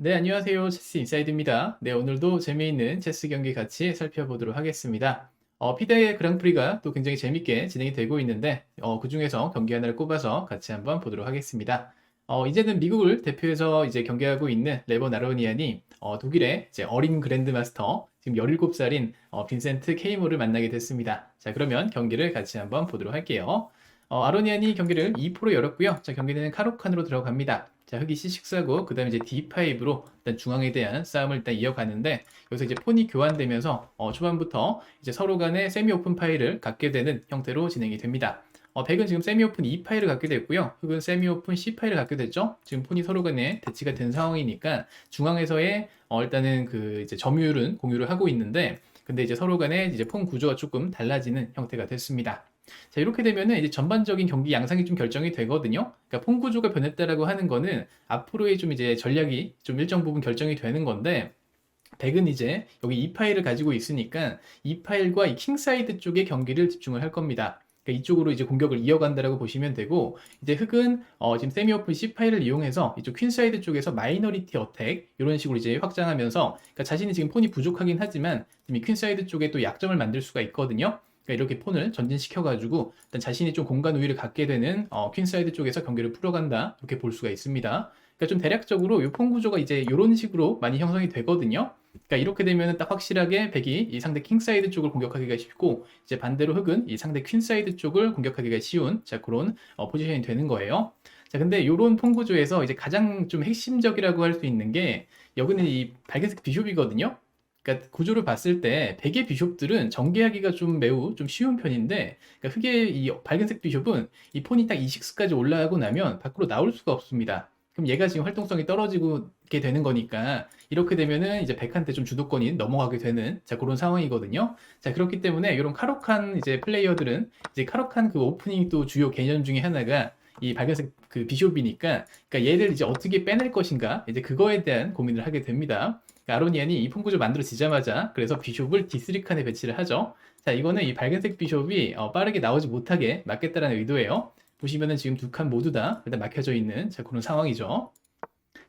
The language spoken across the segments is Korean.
네, 안녕하세요. 체스 인사이드입니다. 네, 오늘도 재미있는 체스 경기 같이 살펴보도록 하겠습니다. 어, 피데 그랑프리가 또 굉장히 재밌게 진행이 되고 있는데, 어, 그 중에서 경기 하나를 꼽아서 같이 한번 보도록 하겠습니다. 어, 이제는 미국을 대표해서 이제 경기하고 있는 레버 나로니안이 어, 독일의 이제 어린 그랜드마스터, 지금 17살인 어, 빈센트 케이모를 만나게 됐습니다. 자, 그러면 경기를 같이 한번 보도록 할게요. 어, 아로니안이 경기를 2% 열었고요. 자, 경기는 카로칸으로 들어갑니다. 자, 흑이 C6하고 그 다음에 이제 D5로 일단 중앙에 대한 싸움을 일단 이어가는데 여기서 이제 폰이 교환되면서 어, 초반부터 이제 서로 간의 세미 오픈 파일을 갖게 되는 형태로 진행이 됩니다. 어, 백은 지금 세미 오픈 E 파일을 갖게 됐고요. 흑은 세미 오픈 C 파일을 갖게 됐죠. 지금 폰이 서로 간에 대치가 된 상황이니까 중앙에서의 어, 일단은 그 이제 점유율은 공유를 하고 있는데 근데 이제 서로 간에 이제 폰 구조가 조금 달라지는 형태가 됐습니다. 자, 이렇게 되면은 이제 전반적인 경기 양상이 좀 결정이 되거든요. 그러니까 폰 구조가 변했다라고 하는 거는 앞으로의 좀 이제 전략이 좀 일정 부분 결정이 되는 건데 백은 이제 여기 이 파일을 가지고 있으니까 이 파일과 이 킹사이드 쪽의 경기를 집중을 할 겁니다. 그러니까 이쪽으로 이제 공격을 이어간다라고 보시면 되고 이제 흑은 어 지금 세미 오픈 C 파일을 이용해서 이쪽 퀸사이드 쪽에서 마이너리티 어택 이런 식으로 이제 확장하면서 그러니까 자신이 지금 폰이 부족하긴 하지만 이 퀸사이드 쪽에 또 약점을 만들 수가 있거든요. 그러니까 이렇게 폰을 전진시켜가지고 일단 자신이 좀 공간 우위를 갖게 되는 어, 퀸사이드 쪽에서 경기를 풀어간다 이렇게 볼 수가 있습니다. 그러니까 좀 대략적으로 이 폰 구조가 이제 이런 식으로 많이 형성이 되거든요. 그러니까 이렇게 되면은 딱 확실하게 백이 이 상대 킹사이드 쪽을 공격하기가 쉽고 이제 반대로 흑은 이 상대 퀸사이드 쪽을 공격하기가 쉬운 자 그런 어, 포지션이 되는 거예요. 자 근데 이런 폰 구조에서 이제 가장 좀 핵심적이라고 할 수 있는 게 여기는 이 밝은색 비숍이거든요. 그러니까 구조를 봤을 때 백의 비숍들은 전개하기가 좀 매우 좀 쉬운 편인데 그러니까 흑의 이 밝은색 비숍은 이 폰이 딱 E6까지 올라가고 나면 밖으로 나올 수가 없습니다. 그럼 얘가 지금 활동성이 떨어지게 되는 거니까 이렇게 되면은 이제 백한테 좀 주도권이 넘어가게 되는 자 그런 상황이거든요. 자 그렇기 때문에 이런 카록한 이제 플레이어들은 이제 카록한 그 오프닝 또 주요 개념 중에 하나가 이 밝은색 그 비숍이니까 그러니까 얘를 이제 어떻게 빼낼 것인가 이제 그거에 대한 고민을 하게 됩니다. 그러니까 아로니안이 이 폰구조 만들어지자마자 그래서 비숍을 D3 칸에 배치를 하죠. 자 이거는 이 밝은색 비숍이 어, 빠르게 나오지 못하게 막겠다라는 의도예요. 보시면은 지금 두 칸 모두 다 일단 막혀져 있는 자 그런 상황이죠.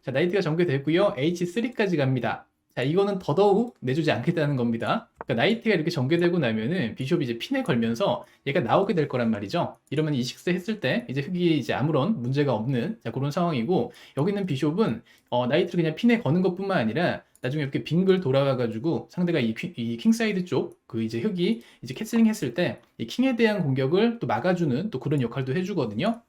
자 나이트가 전개됐고요. H3까지 갑니다. 자 이거는 더더욱 내주지 않겠다는 겁니다. 그러니까 나이트가 이렇게 전개되고 나면은 비숍이 이제 핀에 걸면서 얘가 나오게 될 거란 말이죠. 이러면 E6 했을 때 이제 흑이 이제 아무런 문제가 없는 자 그런 상황이고 여기 있는 비숍은 어, 나이트를 그냥 핀에 거는 것뿐만 아니라 나중에 이렇게 빙글 돌아와가지고 상대가 이, 퀸- 이 킹사이드 쪽 그 이제 흑이 이제 캐슬링 했을 때 이 킹에 대한 공격을 또 막아주는 또 그런 역할도 해주거든요.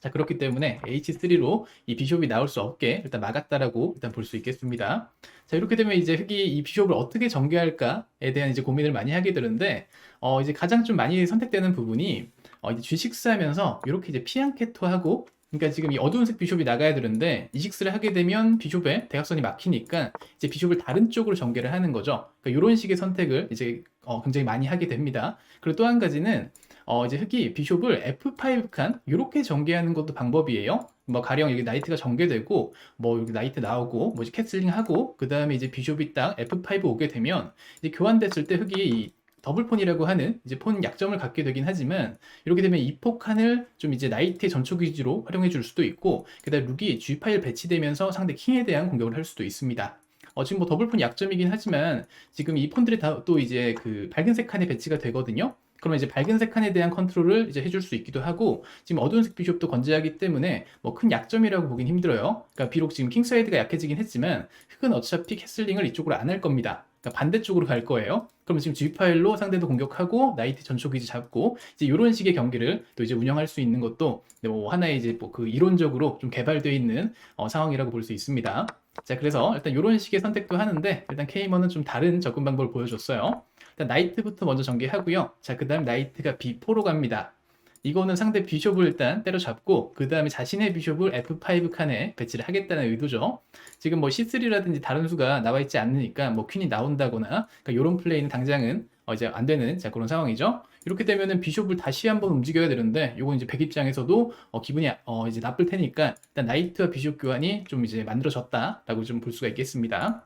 자 그렇기 때문에 H3로 이 비숍이 나올 수 없게 일단 막았다라고 일단 볼 수 있겠습니다. 자 이렇게 되면 이제 흑이 이 비숍을 어떻게 전개할까에 대한 이제 고민을 많이 하게 되는데 어 이제 가장 좀 많이 선택되는 부분이 어 이제 G6 하면서 이렇게 이제 피앙케토하고 그러니까 지금 이 어두운색 비숍이 나가야 되는데 E6를 하게 되면 비숍에 대각선이 막히니까 이제 비숍을 다른 쪽으로 전개를 하는 거죠. 그러니까 이런 식의 선택을 이제 어, 굉장히 많이 하게 됩니다. 그리고 또 한 가지는 어, 이제 흑이 비숍을 F5 칸 이렇게 전개하는 것도 방법이에요. 뭐 가령 여기 나이트가 전개되고 뭐 여기 나이트 나오고 뭐 이제 캐슬링 하고 그 다음에 이제 비숍이 딱 F5 오게 되면 이제 교환됐을 때 흑이 이 더블폰이라고 하는 이제 폰 약점을 갖게 되긴 하지만 이렇게 되면 이 포칸을 좀 이제 나이트의 전초 기지로 활용해 줄 수도 있고 게다가 룩이 G 파일 배치되면서 상대 킹에 대한 공격을 할 수도 있습니다. 어, 지금 뭐 더블폰 약점이긴 하지만 지금 이 폰들이 다 또 이제 그 밝은색 칸에 배치가 되거든요. 그러면 이제 밝은색 칸에 대한 컨트롤을 이제 해줄 수 있기도 하고 지금 어두운색 비숍도 건재하기 때문에 뭐 큰 약점이라고 보긴 힘들어요. 그러니까 비록 지금 킹사이드가 약해지긴 했지만 흑은 어차피 캐슬링을 이쪽으로 안 할 겁니다. 그러니까 반대쪽으로 갈 거예요. 그러면 지금 G 파일로 상대도 공격하고 나이트 전초 기지 잡고 이제 이런 식의 경기를 또 이제 운영할 수 있는 것도 뭐 하나의 이제 뭐 그 이론적으로 좀 개발되어 있는 어, 상황이라고 볼 수 있습니다. 자, 그래서 일단 이런 식의 선택도 하는데 일단 케이먼은 좀 다른 접근 방법을 보여줬어요. 일단 나이트부터 먼저 전개하고요. 자, 그 다음 나이트가 B4로 갑니다. 이거는 상대 비숍을 일단 때려잡고 그 다음에 자신의 비숍을 F5 칸에 배치를 하겠다는 의도죠. 지금 뭐 C3라든지 다른 수가 나와 있지 않으니까 뭐 퀸이 나온다거나 그러니까 이런 플레이는 당장은 어 이제 안 되는 자 그런 상황이죠. 이렇게 되면은 비숍을 다시 한번 움직여야 되는데 이건 이제 백 입장에서도 어 기분이 어 이제 나쁠 테니까 일단 나이트와 비숍 교환이 좀 이제 만들어졌다라고 좀 볼 수가 있겠습니다.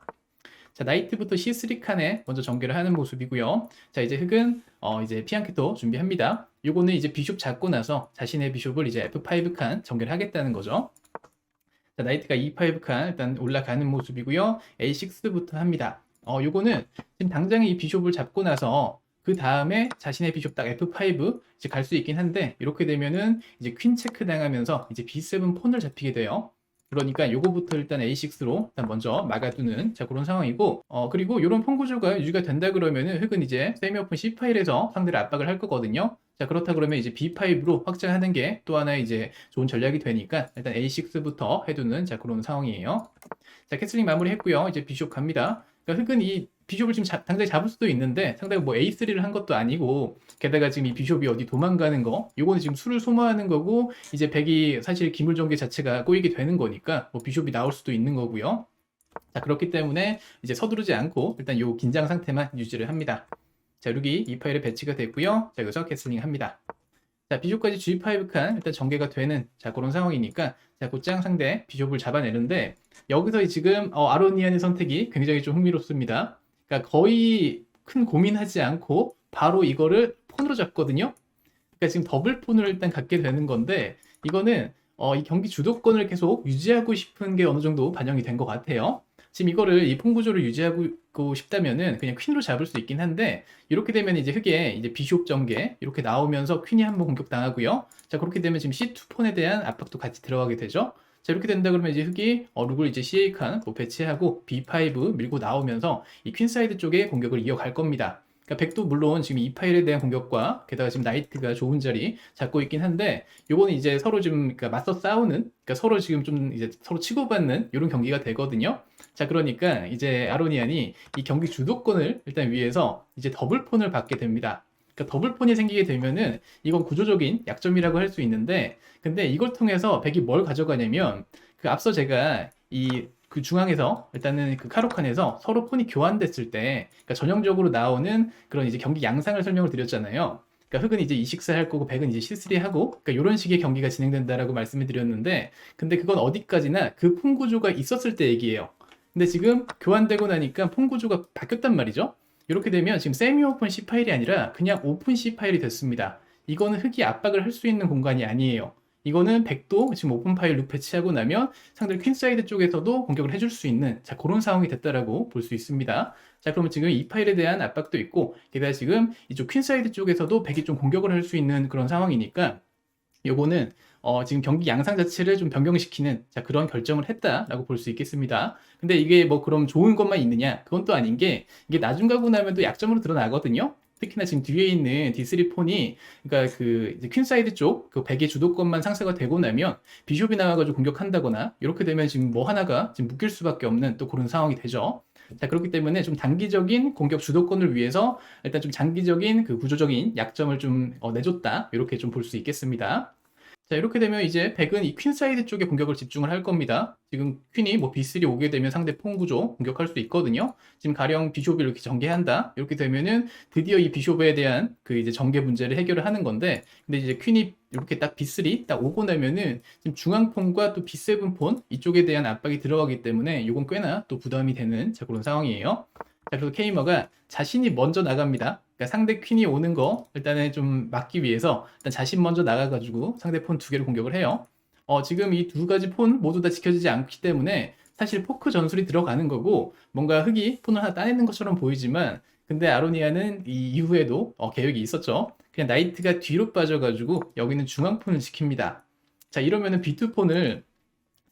자, 나이트부터 C3 칸에 먼저 전개를 하는 모습이고요. 자, 이제 흑은 어 이제 피앙키토 준비합니다. 요거는 이제 비숍 잡고 나서 자신의 비숍을 이제 F5 칸 전개를 하겠다는 거죠. 자, 나이트가 E5 칸 일단 올라가는 모습이고요. A6부터 합니다. 어, 요거는 지금 당장에 이 비숍을 잡고 나서 그 다음에 자신의 비숍 딱 F5 이제 갈 수 있긴 한데 이렇게 되면은 이제 퀸 체크 당하면서 이제 B7 폰을 잡히게 돼요. 그러니까 요거부터 일단 A6로 일단 먼저 막아두는 자 그런 상황이고 어 그리고 요런 폰 구조가 유지가 된다 그러면은 흑은 이제 세미 오픈 C 파일에서 상대를 압박을 할 거거든요. 자 그렇다 그러면 이제 B5로 확장하는 게 또 하나 이제 좋은 전략이 되니까 일단 A6부터 해두는 자 그런 상황이에요. 자 캐슬링 마무리했고요. 이제 비숍 갑니다. 그러니까 흑은 이 비숍을 지금 잡- 당장에 잡을 수도 있는데 상대가 뭐 A3를 한 것도 아니고 게다가 지금 이 비숍이 어디 도망가는 거 요거는 지금 수를 소모하는 거고 이제 백이 사실 기물전개 자체가 꼬이게 되는 거니까 뭐 비숍이 나올 수도 있는 거고요. 자 그렇기 때문에 이제 서두르지 않고 일단 요 긴장 상태만 유지를 합니다. 자 룩이 이 파일에 배치가 됐고요. 자 여기서 캐슬링 합니다. 자 비숍까지 G5 칸 일단 전개가 되는 자 그런 상황이니까 자 곧장 상대 비숍을 잡아내는데 여기서 지금 어, 아로니안의 선택이 굉장히 좀 흥미롭습니다. 그러니까 거의 큰 고민하지 않고 바로 이거를 폰으로 잡거든요. 그러니까 지금 더블 폰을 일단 갖게 되는 건데 이거는 어, 이 경기 주도권을 계속 유지하고 싶은 게 어느 정도 반영이 된 것 같아요. 지금 이거를 이 폰 구조를 유지하고 싶다면은 그냥 퀸으로 잡을 수 있긴 한데 이렇게 되면 이제 흑에 이제 비숍 전개 이렇게 나오면서 퀸이 한번 공격 당하고요. 자 그렇게 되면 지금 C2 폰에 대한 압박도 같이 들어가게 되죠. 자 이렇게 된다 그러면 이제 흑이 어, 룩을 이제 CA 칸 뭐 배치하고 B5 밀고 나오면서 이 퀸 사이드 쪽에 공격을 이어갈 겁니다. 그러니까 백도 물론 지금 이 파일에 대한 공격과 게다가 지금 나이트가 좋은 자리 잡고 있긴 한데 요거는 이제 서로 지금 그러니까 맞서 싸우는 그러니까 서로 지금 좀 이제 서로 치고받는 이런 경기가 되거든요. 자 그러니까 이제 아로니안이 이 경기 주도권을 일단 위해서 이제 더블 폰을 받게 됩니다. 그러니까 더블폰이 생기게 되면은 이건 구조적인 약점이라고 할 수 있는데 근데 이걸 통해서 백이 뭘 가져가냐면 그 앞서 제가 이 그 중앙에서 일단은 그 카로칸에서 서로 폰이 교환됐을 때 그러니까 전형적으로 나오는 그런 이제 경기 양상을 설명을 드렸잖아요. 그러니까 흑은 이제 E6 할 거고 백은 이제 C3 하고 그러니까 이런 식의 경기가 진행된다라고 말씀을 드렸는데 근데 그건 어디까지나 그 폰 구조가 있었을 때 얘기예요. 근데 지금 교환되고 나니까 폰 구조가 바뀌었단 말이죠. 이렇게 되면 지금 세미 오픈 C 파일이 아니라 그냥 오픈 C 파일이 됐습니다. 이거는 흑이 압박을 할 수 있는 공간이 아니에요. 이거는 백도 지금 오픈 파일 룩 배치하고 나면 상대 퀸 사이드 쪽에서도 공격을 해줄 수 있는 자 그런 상황이 됐다라고 볼 수 있습니다. 자 그러면 지금 이 파일에 대한 압박도 있고 게다가 지금 이쪽 퀸 사이드 쪽에서도 백이 좀 공격을 할 수 있는 그런 상황이니까 요거는 어, 지금 경기 양상 자체를 좀 변경시키는 자, 그런 결정을 했다라고 볼 수 있겠습니다. 근데 이게 뭐 그럼 좋은 것만 있느냐? 그건 또 아닌 게 이게 나중 가고 나면 또 약점으로 드러나거든요. 특히나 지금 뒤에 있는 D3 폰이 그러니까 그 이제 퀸 사이드 쪽 그 백의 주도권만 상쇄가 되고 나면 비숍이 나와가지고 공격한다거나 이렇게 되면 지금 뭐 하나가 지금 묶일 수밖에 없는 또 그런 상황이 되죠. 자 그렇기 때문에 좀 단기적인 공격 주도권을 위해서 일단 좀 장기적인 그 구조적인 약점을 좀 어, 내줬다 이렇게 좀 볼 수 있겠습니다. 자, 이렇게 되면 이제 백은 이 퀸 사이드 쪽에 공격을 집중을 할 겁니다. 지금 퀸이 뭐 B3 오게 되면 상대 폰 구조 공격할 수 있거든요. 지금 가령 비숍을 이렇게 전개한다. 이렇게 되면은 드디어 이 비숍에 대한 그 이제 전개 문제를 해결을 하는 건데, 근데 이제 퀸이 이렇게 딱 B3 딱 오고 나면은 지금 중앙 폰과 또 B7 폰 이쪽에 대한 압박이 들어가기 때문에 이건 꽤나 또 부담이 되는 자, 그런 상황이에요. 자, 그래서 케이머가 자신이 먼저 나갑니다. 그러니까 상대 퀸이 오는 거 일단은 좀 막기 위해서 일단 자신 먼저 나가가지고 상대 폰 두 개를 공격을 해요. 어, 지금 이 두 가지 폰 모두 다 지켜지지 않기 때문에 사실 포크 전술이 들어가는 거고 뭔가 흑이 폰을 하나 따내는 것처럼 보이지만 근데 아로니아는 이 이후에도 어, 계획이 있었죠. 그냥 나이트가 뒤로 빠져가지고 여기는 중앙 폰을 지킵니다. 자 이러면은 B2 폰을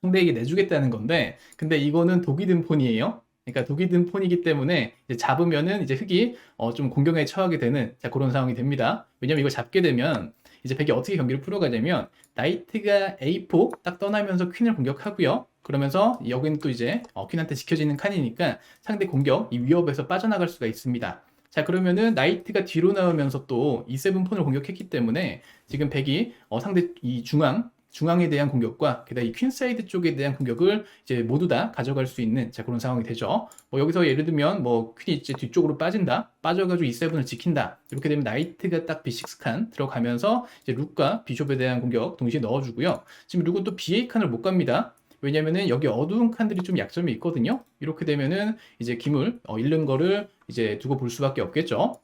상대에게 내주겠다는 건데 근데 이거는 독이 든 폰이에요. 그러니까 독이 든 폰이기 때문에 이제 잡으면은 이제 흑이 어, 좀 공격에 처하게 되는 자, 그런 상황이 됩니다. 왜냐면 이걸 잡게 되면 이제 백이 어떻게 경기를 풀어가냐면 나이트가 A4 딱 떠나면서 퀸을 공격하고요. 그러면서 여기는 또 이제 어, 퀸한테 지켜지는 칸이니까 상대 공격 이 위협에서 빠져나갈 수가 있습니다. 자 그러면은 나이트가 뒤로 나오면서 또 E7 폰을 공격했기 때문에 지금 백이 어, 상대 이 중앙 중앙에 대한 공격과 게다가 이 퀸 사이드 쪽에 대한 공격을 이제 모두 다 가져갈 수 있는 자 그런 상황이 되죠. 뭐 여기서 예를 들면 뭐 퀸이 이제 뒤쪽으로 빠진다, 빠져가지고 E7을 지킨다. 이렇게 되면 나이트가 딱 B6 칸 들어가면서 이제 룩과 비숍에 대한 공격 동시에 넣어주고요. 지금 룩은 또 BA 칸을 못 갑니다. 왜냐면은 여기 어두운 칸들이 좀 약점이 있거든요. 이렇게 되면은 이제 기물 어, 잃는 거를 이제 두고 볼 수밖에 없겠죠.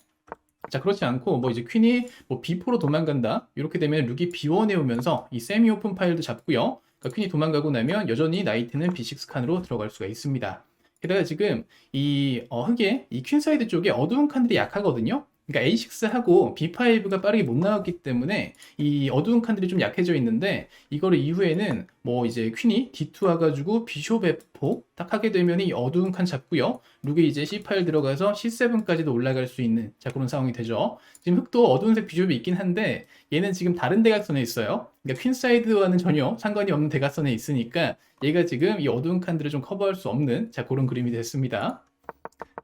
자 그렇지 않고 뭐 이제 퀸이 뭐 B4로 도망간다 이렇게 되면 룩이 B1에 오면서 이 세미 오픈 파일도 잡고요 그러니까 퀸이 도망가고 나면 여전히 나이트는 B6 칸으로 들어갈 수가 있습니다. 게다가 지금 이 어, 흑의 이 퀸 사이드 쪽에 어두운 칸들이 약하거든요. 그러니까 A6하고 B5가 빠르게 못 나왔기 때문에 이 어두운 칸들이 좀 약해져 있는데 이거를 이후에는 뭐 이제 퀸이 D2 와가지고 비숍 F4 딱 하게 되면 이 어두운 칸 잡고요. 룩이 이제 C8 들어가서 C7까지도 올라갈 수 있는 자 그런 상황이 되죠. 지금 흑도 어두운색 비숍이 있긴 한데 얘는 지금 다른 대각선에 있어요. 그러니까 퀸 사이드와는 전혀 상관이 없는 대각선에 있으니까 얘가 지금 이 어두운 칸들을 좀 커버할 수 없는 자 그런 그림이 됐습니다.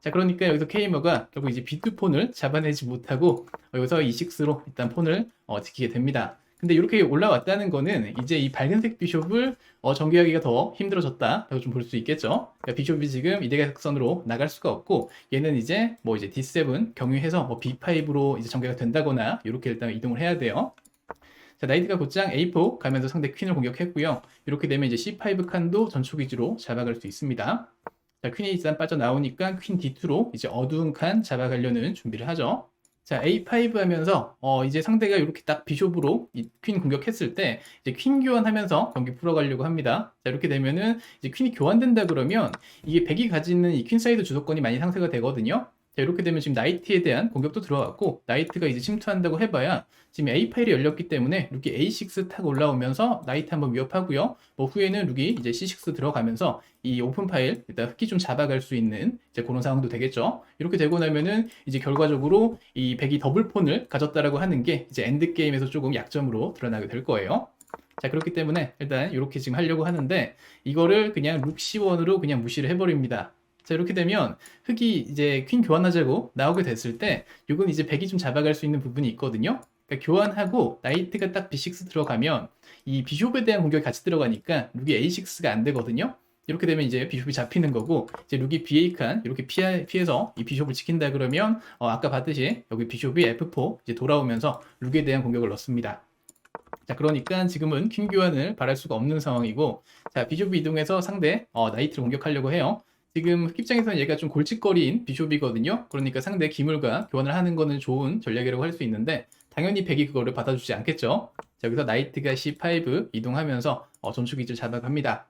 자, 그러니까 여기서 케이머가 결국 이제 비트 폰을 잡아내지 못하고 여기서 E6로 일단 폰을 어, 지키게 됩니다. 근데 이렇게 올라왔다는 거는 이제 이 밝은색 비숍을 어, 전개하기가 더 힘들어졌다라고 좀 볼 수 있겠죠. 그러니까 비숍이 지금 이 대각선으로 나갈 수가 없고 얘는 이제 뭐 이제 D7 경유해서 뭐 B5로 이제 전개가 된다거나 이렇게 일단 이동을 해야 돼요. 자, 나이트가 곧장 A4 가면서 상대 퀸을 공격했고요. 이렇게 되면 이제 C5 칸도 전초 기지로 잡아갈 수 있습니다. 자, 퀸이 일단 빠져나오니까 퀸 D2로 이제 어두운 칸 잡아가려는 준비를 하죠. 자, A5 하면서 어, 이제 상대가 이렇게 딱 비숍으로 이퀸 공격했을 때 이제 퀸 교환하면서 경기 풀어가려고 합니다. 자, 이렇게 되면은 이제 퀸이 교환된다 그러면 이게 백이 가지는 이 퀸 사이드 주도권이 많이 상쇄가 되거든요. 자, 이렇게 되면 지금 나이트에 대한 공격도 들어갔고 나이트가 이제 침투한다고 해봐야 지금 A 파일이 열렸기 때문에 룩이 A6 타고 올라오면서 나이트 한번 위협하고요. 뭐 후에는 룩이 이제 C6 들어가면서 이 오픈 파일 일단 흑기 좀 잡아갈 수 있는 이제 그런 상황도 되겠죠. 이렇게 되고 나면은 이제 결과적으로 이 백이 더블 폰을 가졌다라고 하는 게 이제 엔드 게임에서 조금 약점으로 드러나게 될 거예요. 자 그렇기 때문에 일단 이렇게 지금 하려고 하는데 이거를 그냥 룩 C1으로 그냥 무시를 해버립니다. 자 이렇게 되면 흑이 이제 퀸 교환하자고 나오게 됐을 때 이건 이제 백이 좀 잡아갈 수 있는 부분이 있거든요. 그러니까 교환하고 나이트가 딱 B6 들어가면 이 비숍에 대한 공격이 같이 들어가니까 룩이 A6가 안 되거든요. 이렇게 되면 이제 비숍이 잡히는 거고 이제 룩이 BA 칸 이렇게 피해, 피해서 이 비숍을 지킨다 그러면 어, 아까 봤듯이 여기 비숍이 F4 이제 돌아오면서 룩에 대한 공격을 넣습니다. 자 그러니까 지금은 퀸 교환을 바랄 수가 없는 상황이고 자 비숍이 이동해서 상대 어, 나이트를 공격하려고 해요. 지금 흑입장에서는 얘가 좀 골칫거리인 비숍이거든요. 그러니까 상대 기물과 교환을 하는 거는 좋은 전략이라고 할 수 있는데 당연히 백이 그거를 받아주지 않겠죠. 자, 여기서 나이트가 C5 이동하면서 어, 전축기를 잡아갑니다.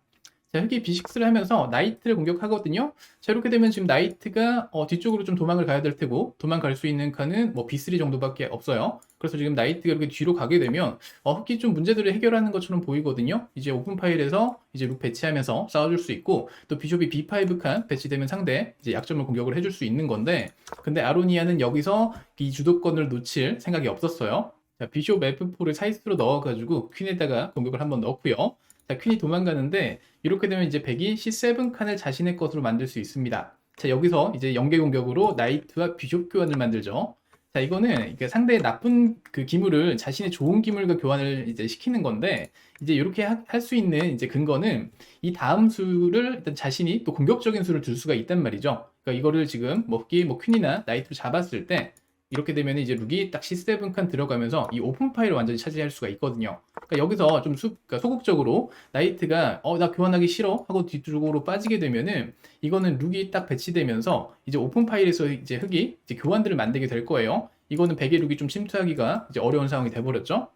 자, 흑이 B6를 하면서 나이트를 공격하거든요. 자, 이렇게 되면 지금 나이트가 어, 뒤쪽으로 좀 도망을 가야 될 테고 도망갈 수 있는 칸은 뭐 B3 정도밖에 없어요. 그래서 지금 나이트가 이렇게 뒤로 가게 되면 어, 흑이 좀 문제들을 해결하는 것처럼 보이거든요. 이제 오픈 파일에서 이제 룩 배치하면서 싸워줄 수 있고 또 비숍이 B5 칸 배치되면 상대 이제 약점을 공격을 해줄 수 있는 건데 근데 아로니아는 여기서 이 주도권을 놓칠 생각이 없었어요. 자, 비숍 F4를 사이스로 넣어가지고 퀸에다가 공격을 한번 넣고요. 자, 퀸이 도망가는데 이렇게 되면 이제 백이 C7 칸을 자신의 것으로 만들 수 있습니다. 자, 여기서 이제 연계 공격으로 나이트와 비숍 교환을 만들죠. 자, 이거는 상대의 나쁜 그 기물을 자신의 좋은 기물과 교환을 이제 시키는 건데, 이제 이렇게 할 수 있는 이제 근거는 이 다음 수를 일단 자신이 또 공격적인 수를 둘 수가 있단 말이죠. 그러니까 이거를 지금 먹기 뭐 퀸이나 나이트로 잡았을 때 이렇게 되면 이제 룩이 딱 C7 칸 들어가면서 이 오픈 파일을 완전히 차지할 수가 있거든요. 그러니까 여기서 좀 수, 그러니까 소극적으로 나이트가 어 나 교환하기 싫어 하고 뒤쪽으로 빠지게 되면은 이거는 룩이 딱 배치되면서 이제 오픈 파일에서 이제 흑이 이제 교환들을 만들게 될 거예요. 이거는 백의 룩이 좀 침투하기가 이제 어려운 상황이 돼버렸죠.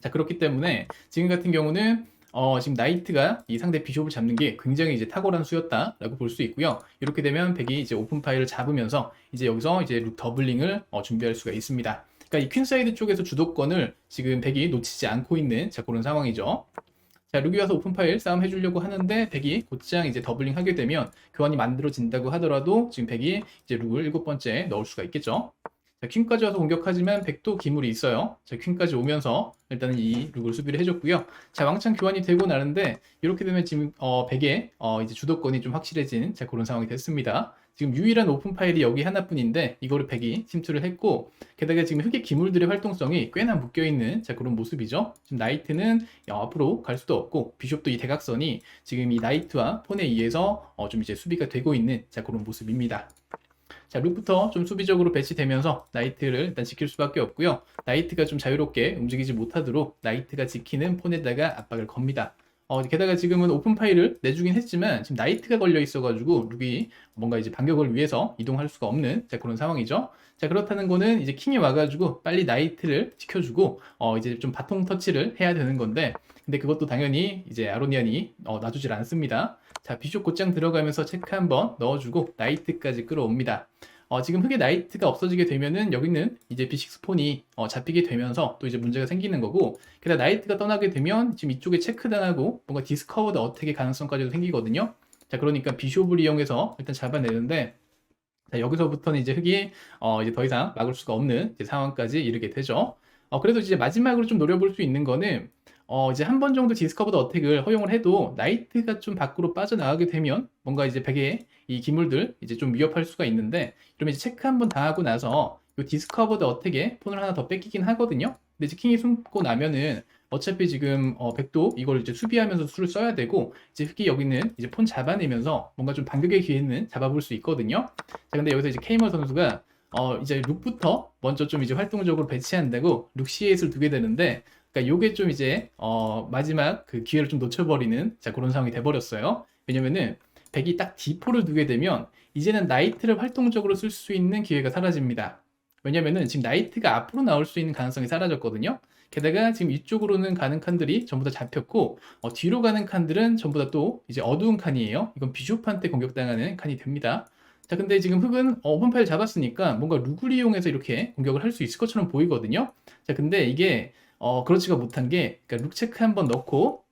자 그렇기 때문에 지금 같은 경우는 어, 지금 나이트가 이 상대 비숍을 잡는 게 굉장히 이제 탁월한 수였다라고 볼 수 있고요. 이렇게 되면 백이 이제 오픈 파일을 잡으면서 이제 여기서 이제 룩 더블링을 어, 준비할 수가 있습니다. 그러니까 이 퀸사이드 쪽에서 주도권을 지금 백이 놓치지 않고 있는 자 그런 상황이죠. 자, 룩이 와서 오픈 파일 싸움 해주려고 하는데 백이 곧장 이제 더블링 하게 되면 교환이 만들어진다고 하더라도 지금 백이 이제 룩을 일곱 번째 넣을 수가 있겠죠. 자, 퀸까지 와서 공격하지만 백도 기물이 있어요. 자, 퀸까지 오면서 일단은 이 룩을 수비를 해줬고요. 자, 왕창 교환이 되고 나는데 이렇게 되면 지금 어, 백의 어, 이제 주도권이 좀 확실해진 자, 그런 상황이 됐습니다. 지금 유일한 오픈 파일이 여기 하나뿐인데 이거를 백이 침투를 했고 게다가 지금 흑의 기물들의 활동성이 꽤나 묶여 있는 자 그런 모습이죠. 지금 나이트는 앞으로 갈 수도 없고 비숍도 이 대각선이 지금 이 나이트와 폰에 의해서 어, 좀 이제 수비가 되고 있는 자 그런 모습입니다. 자, 룩부터 좀 수비적으로 배치되면서 나이트를 일단 지킬 수밖에 없고요. 나이트가 좀 자유롭게 움직이지 못하도록 나이트가 지키는 폰에다가 압박을 겁니다. 어, 게다가 지금은 오픈 파일을 내주긴 했지만 지금 나이트가 걸려 있어가지고 룩이 뭔가 이제 반격을 위해서 이동할 수가 없는 자, 그런 상황이죠. 자 그렇다는 거는 이제 킹이 와가지고 빨리 나이트를 지켜주고 어, 이제 좀 바통 터치를 해야 되는 건데 근데 그것도 당연히 이제 아로니안이 어, 놔주질 않습니다. 자, 비숍 곧장 들어가면서 체크 한번 넣어주고 나이트까지 끌어옵니다. 어, 지금 흑의 나이트가 없어지게 되면은 여기는 이제 B6 폰이 어, 잡히게 되면서 또 이제 문제가 생기는 거고 게다가 나이트가 떠나게 되면 지금 이쪽에 체크당하고 뭔가 디스커버드 어택의 가능성까지도 생기거든요. 자, 그러니까 비숍을 이용해서 일단 잡아내는데 자, 여기서부터는 이제 흑이 어, 이제 더 이상 막을 수가 없는 상황까지 이르게 되죠. 어, 그래도 이제 마지막으로 좀 노려볼 수 있는 거는 어, 이제 한 번 정도 디스커버드 어택을 허용을 해도 나이트가 좀 밖으로 빠져나가게 되면 뭔가 이제 베개의 이 기물들 이제 좀 위협할 수가 있는데 그러면 이제 체크 한 번 당하고 나서 이 디스커버드 어택에 폰을 하나 더 뺏기긴 하거든요. 근데 이제 킹이 숨고 나면은 어차피 지금 어, 백도 이걸 이제 수비하면서 수를 써야 되고 이제 흑이 여기는 이제 폰 잡아내면서 뭔가 좀 반격의 기회는 잡아볼 수 있거든요. 자, 근데 여기서 이제 케이머 선수가 어, 이제 룩부터 먼저 좀 이제 활동적으로 배치한다고 룩 C8을 두게 되는데 그러니까 요게 좀 이제 어, 마지막 그 기회를 좀 놓쳐버리는 자 그런 상황이 돼버렸어요. 왜냐면은 백이 딱 D4를 두게 되면 이제는 나이트를 활동적으로 쓸 수 있는 기회가 사라집니다. 왜냐면은 지금 나이트가 앞으로 나올 수 있는 가능성이 사라졌거든요. 게다가 지금 이쪽으로는 가는 칸들이 전부 다 잡혔고 어, 뒤로 가는 칸들은 전부 다 또 이제 어두운 칸이에요. 이건 비숍한테 공격당하는 칸이 됩니다. 자, 근데 지금 흑은 어, 오픈 파일 잡았으니까 뭔가 룩을 이용해서 이렇게 공격을 할 수 있을 것처럼 보이거든요. 자, 근데 이게 어, 그렇지가 못한 게 그러니까 룩 체크 한번 넣고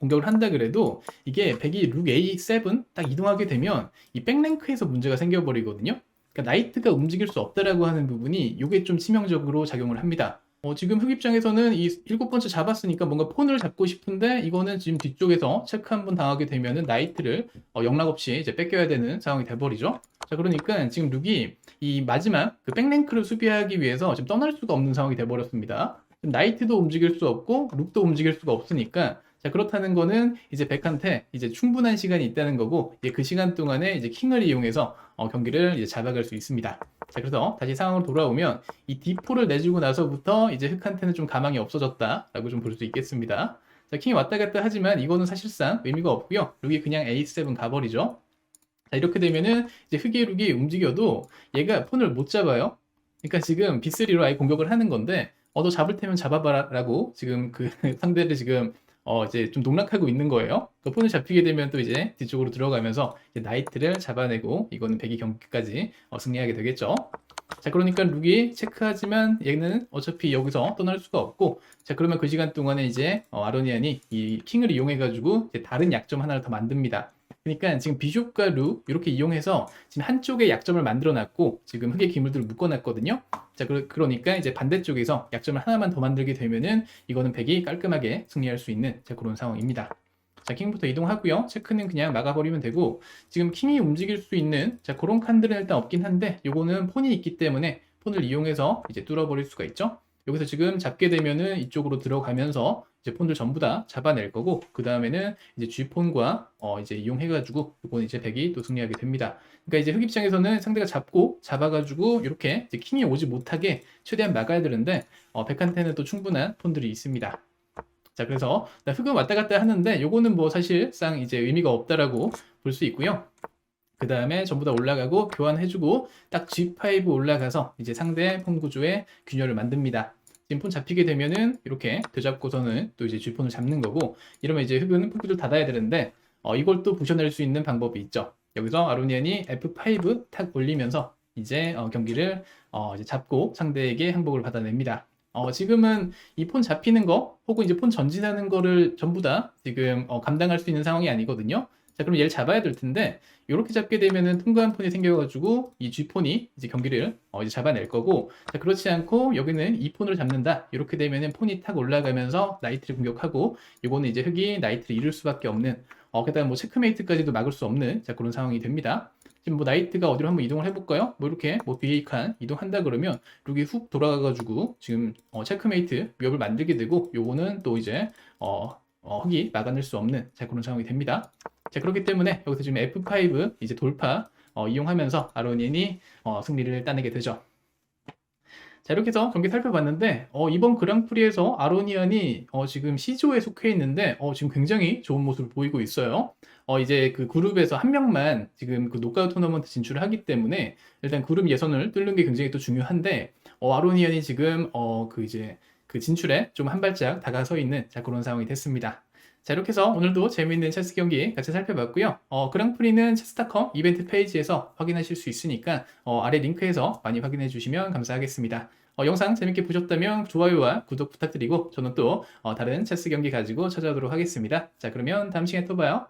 공격을 한다 그래도 이게 백이 룩 A7 딱 이동하게 되면 이 백랭크에서 문제가 생겨버리거든요. 그러니까 나이트가 움직일 수 없다라고 하는 부분이 이게 좀 치명적으로 작용을 합니다. 어, 지금 흑 입장에서는 이 일곱 번째 잡았으니까 뭔가 폰을 잡고 싶은데 이거는 지금 뒤쪽에서 체크 한 번 당하게 되면은 나이트를 어, 영락 없이 이제 뺏겨야 되는 상황이 돼버리죠. 자, 그러니까 지금 룩이 이 마지막 그 백랭크를 수비하기 위해서 지금 떠날 수가 없는 상황이 돼버렸습니다. 나이트도 움직일 수 없고 룩도 움직일 수가 없으니까 자, 그렇다는 거는 이제 백한테 이제 충분한 시간이 있다는 거고, 이제 그 시간 동안에 이제 킹을 이용해서 어, 경기를 이제 잡아갈 수 있습니다. 자, 그래서 다시 상황으로 돌아오면 이 D4를 내주고 나서부터 이제 흑한테는 좀 가망이 없어졌다라고 좀 볼 수 있겠습니다. 자, 킹이 왔다 갔다 하지만 이거는 사실상 의미가 없고요. 룩이 그냥 A7 가버리죠. 자, 이렇게 되면은 이제 흑의 룩이 움직여도 얘가 폰을 못 잡아요. 그러니까 지금 B3로 아예 공격을 하는 건데, 어, 너 잡을 테면 잡아봐라라고 지금 그 상대를 지금 어, 이제 좀 농락하고 있는 거예요. 그 폰을 잡히게 되면 또 이제 뒤쪽으로 들어가면서 이제 나이트를 잡아내고 이거는 배기 경기까지 어, 승리하게 되겠죠. 자, 그러니까 룩이 체크하지만 얘는 어차피 여기서 떠날 수가 없고 자, 그러면 그 시간 동안에 이제 어, 아로니안이 이 킹을 이용해가지고 이제 다른 약점 하나를 더 만듭니다. 그러니까 지금 비숍과 루 이렇게 이용해서 지금 한쪽에 약점을 만들어 놨고 지금 흑의 기물들을 묶어 놨거든요. 자, 그, 그러니까 이제 반대쪽에서 약점을 하나만 더 만들게 되면은 이거는 백이 깔끔하게 승리할 수 있는 자, 그런 상황입니다. 자, 킹부터 이동하고요. 체크는 그냥 막아버리면 되고 지금 킹이 움직일 수 있는 자, 그런 칸들은 일단 없긴 한데 요거는 폰이 있기 때문에 폰을 이용해서 이제 뚫어버릴 수가 있죠. 여기서 지금 잡게 되면은 이쪽으로 들어가면서 이제 폰들 전부 다 잡아낼 거고 그 다음에는 이제 G폰과 어 이제 이용해가지고 이건 이제 백이 또 승리하게 됩니다. 그러니까 이제 흑 입장에서는 상대가 잡고 잡아가지고 이렇게 킹이 오지 못하게 최대한 막아야 되는데 어 백한테는 또 충분한 폰들이 있습니다. 자 그래서 흑은 왔다 갔다 하는데 요거는 뭐 사실상 이제 의미가 없다라고 볼 수 있고요. 그 다음에 전부 다 올라가고 교환해주고 딱 G5 올라가서 이제 상대 폰 구조의 균열을 만듭니다. 지금 폰 잡히게 되면은 이렇게 되잡고서는 또 이제 G폰을 잡는 거고 이러면 이제 흑은 폰구를 닫아야 되는데 어, 이걸 또 부셔낼 수 있는 방법이 있죠. 여기서 아로니안이 F5 탁 올리면서 이제 어, 경기를 어, 이제 잡고 상대에게 항복을 받아냅니다. 어, 지금은 이 폰 잡히는 거 혹은 이제 폰 전진하는 거를 전부 다 지금 어, 감당할 수 있는 상황이 아니거든요. 자, 그럼 얘를 잡아야 될 텐데, 이렇게 잡게 되면은 통과한 폰이 생겨가지고, 이 G폰이 이제 경기를 어, 이제 잡아낼 거고, 자, 그렇지 않고, 여기는 이 폰을 잡는다. 이렇게 되면은 폰이 탁 올라가면서 나이트를 공격하고, 이거는 이제 흑이 나이트를 잃을 수밖에 없는, 어, 게다가 뭐 체크메이트까지도 막을 수 없는, 자, 그런 상황이 됩니다. 지금 뭐 나이트가 어디로 한번 이동을 해볼까요? 뭐 이렇게 뭐 BA 칸 이동한다 그러면 룩이 훅 돌아가가지고 지금 어, 체크메이트 위협을 만들게 되고 요거는 또 이제 어, 어, 흑이 막아낼 수 없는 자 그런 상황이 됩니다. 자 그렇기 때문에 여기서 지금 F5 이제 돌파 어, 이용하면서 아로니안이 어, 승리를 따내게 되죠. 자 이렇게 해서 경기 살펴봤는데 어, 이번 그랑프리에서 아로니안이 어, 지금 C조에 속해 있는데 어, 지금 굉장히 좋은 모습을 보이고 있어요. 어, 이제 그 그룹에서 한 명만 지금 그 노카웃 토너먼트 진출을 하기 때문에 일단 그룹 예선을 뚫는 게 굉장히 또 중요한데 어, 아로니안이 지금 어, 그 이제 그 그 진출에 좀 한 발짝 다가서 있는 자, 그런 상황이 됐습니다. 자, 이렇게 해서 오늘도 재미있는 체스 경기 같이 살펴봤고요. 어, 그랑프리는 체스닷컴 이벤트 페이지에서 확인하실 수 있으니까 어, 아래 링크에서 많이 확인해 주시면 감사하겠습니다. 어, 영상 재밌게 보셨다면 좋아요와 구독 부탁드리고 저는 또 어, 다른 체스 경기 가지고 찾아오도록 하겠습니다. 자, 그러면 다음 시간에 또 봐요.